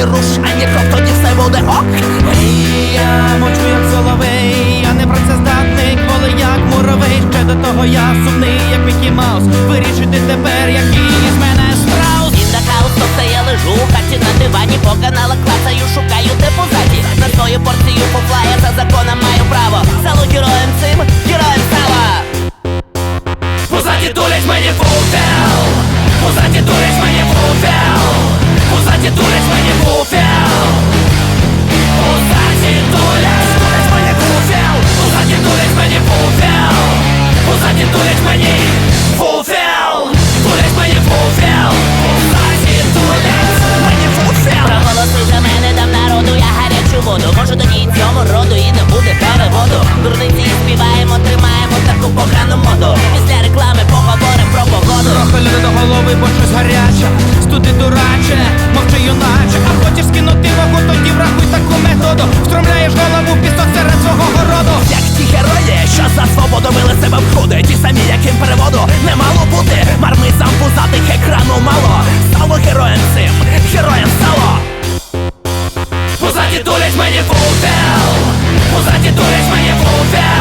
ані руш, ані кров, тоді все буде ок. Я мочу, як соловей, я не працездатний, коли як муравей. Ще до того я сумний, як Мікі Маус. Вирішити тепер, який із мене страус. І на хаос, тобто я лежу в хаті на дивані, по каналах клацаю, шукаю де позаді. На свою порцію поплає я за законом маю право. Салу героєм цим, героєм стала. Позаді дулять мені футел туди дураче, мовчи юначе, а хочеш скинути вогу, тоді врахуй таку методу. Встромляєш голову пісок серед свого городу. Як ті герої, що за свободу били себе в груди. Ті самі, яким переводу не мало бути. Мармизам пузатих екрану мало. Стало героєм цим, героєм стало. Пузаті дурять мені футел Пузаті дурять мені футел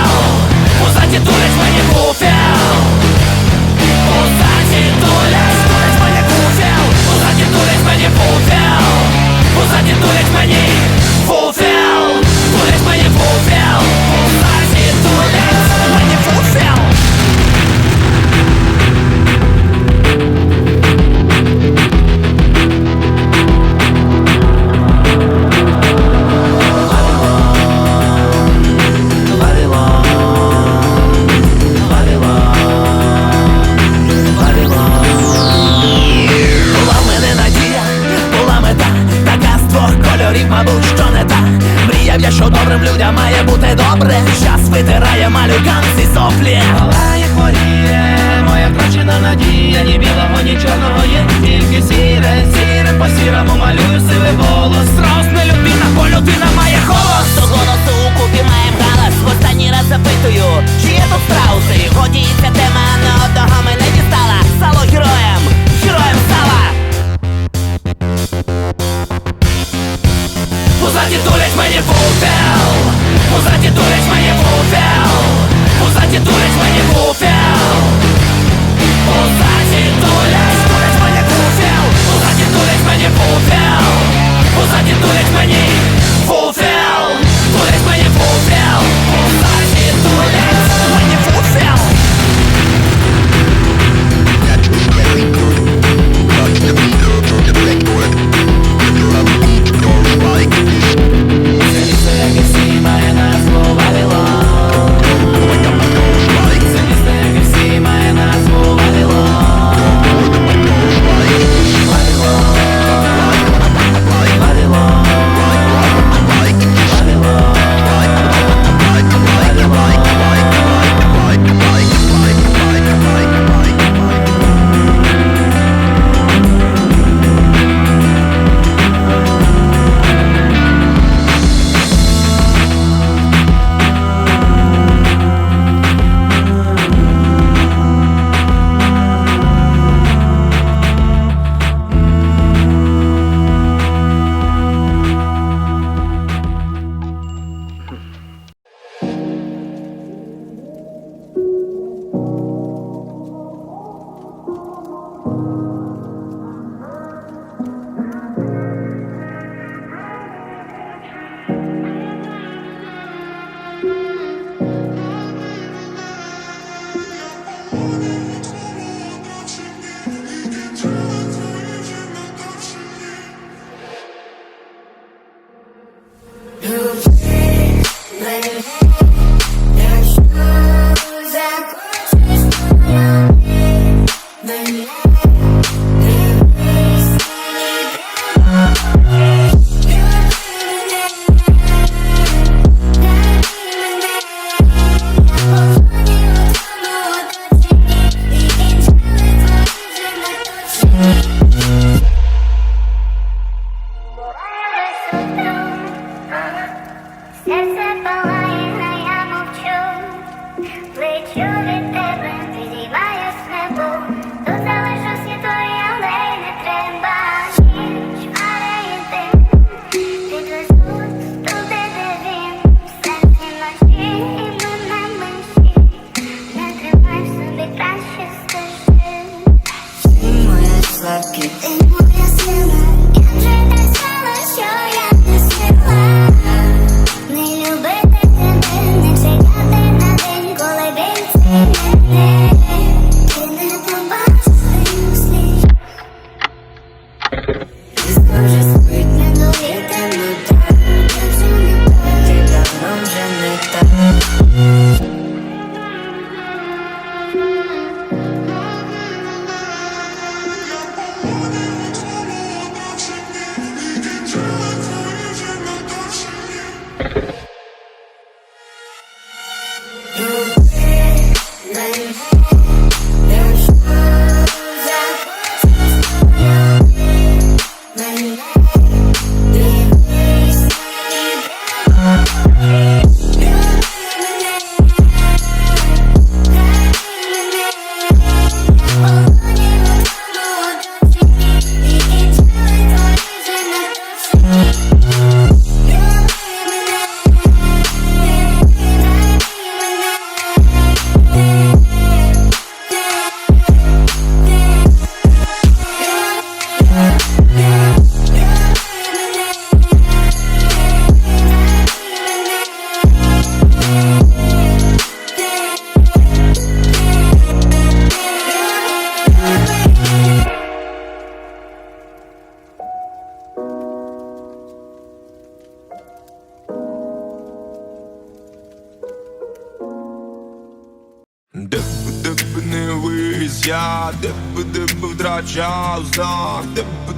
Я, де би втрачав знак,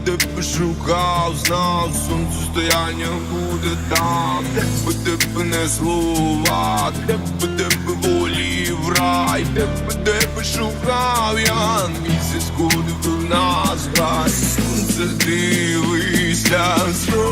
де би шукав знак, сонцестояння буде там, би де не слова, де би де би волів рай, би де шукав я, місяць ходив до нас, гай, сонце дивися, зорі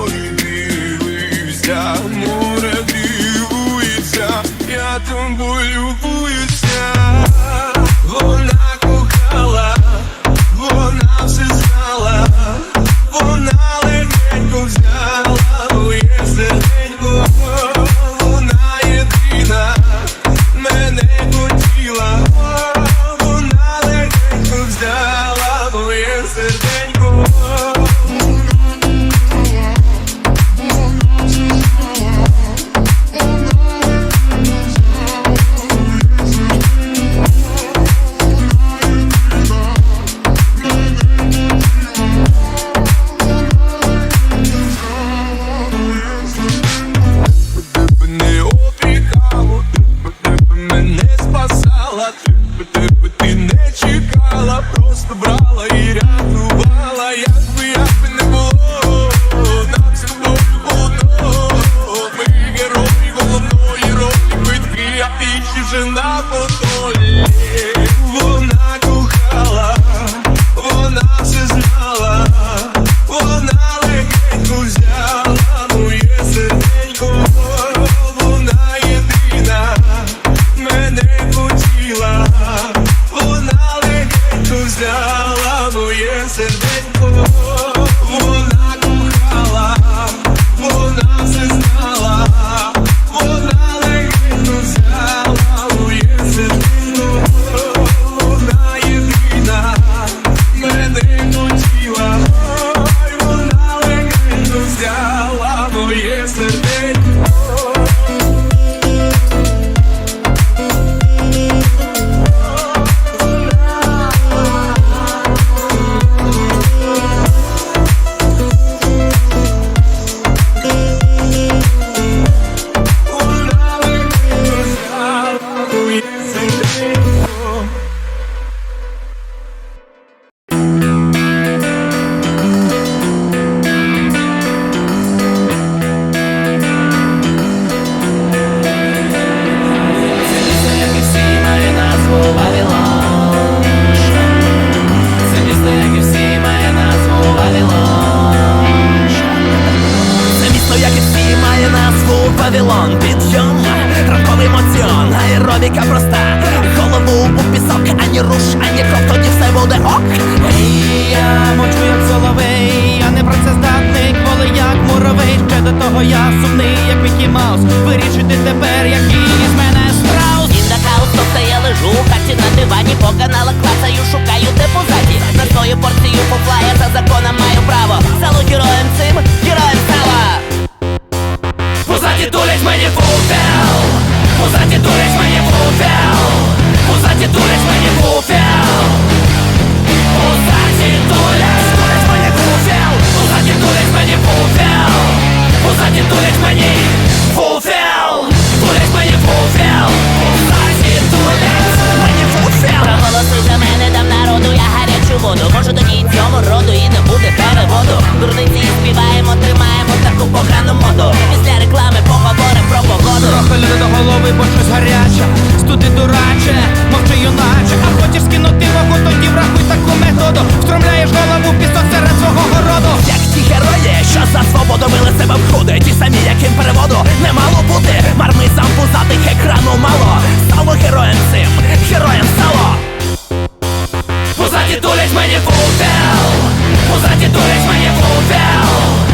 б ти не чекала, просто брала і руш, ані тоді все буде ок. І я мовчу як соловей, я не працездатний, коли як муравей. Ще до того я сумний, як Мікі Маус. Вирішити тепер, який із мене страус. Індакаус, тобто я лежу у хаті на дивані. По каналах клацаю, шукаю де позаді. На свою порцію поплая, за законом маю право. Селу героєм цим, героєм села. Позаді дурять мені фуфел Позаді дурять мені фуфел бо щось гаряче. Студи дураче, мовчи юначе. А хочеш скинути вагу, тоді врахуй таку методу. Встромляєш голову пісок серед свого городу. Як ті герої, що за свободу били себе в груди. Ті самі, яким переводу не мало бути. Мармизам пузатих екрану мало. Стало героєм цим, героєм стало. Позаді дурять мені фуфел Позаді дурять мені фуфел